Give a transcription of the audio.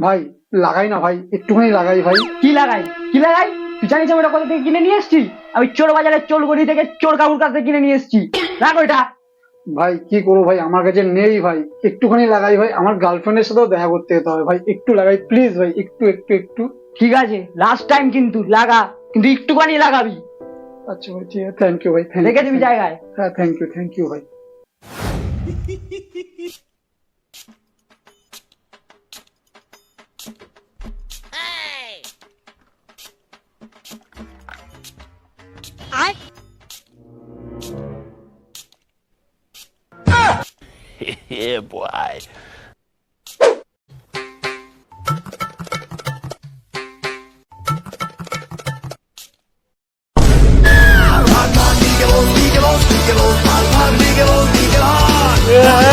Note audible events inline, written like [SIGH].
ভাই লাগাই না ভাই একটুখানি লাগাই ভাই। কি লাগাই? কি লাগাই? তুই জানিস আমি ওটা কোথা থেকে কিনে নিয়ে এসছি? আমি চোর বাজারে চোর গলি থেকে চোর কাকুর কাছ থেকে কিনে নিয়ে এসছি। রাখ ওইটা ভাই কি করব ভাই? আমার কাছে নেই ভাই। একটুখানি লাগাই ভাই। আমার গার্লফ্রেন্ডের সাথেও দেখা করতে যেতে হবে ভাই। একটু লাগাই প্লিজ ভাই। একটু একটু একটু। ঠিক আছে। লাস্ট টাইম কিন্তু লাগা। কিন্তু একটুখানি লাগাবি। আচ্ছা ভাই ঠিক আছে। থ্যাংক ইউ ভাই। রেখে দিবি জায়গায়। হ্যাঁ থ্যাংক ইউ থ্যাংক ইউ ভাই। hey! I. Ah! [LAUGHS] yeah, boy. Yeah.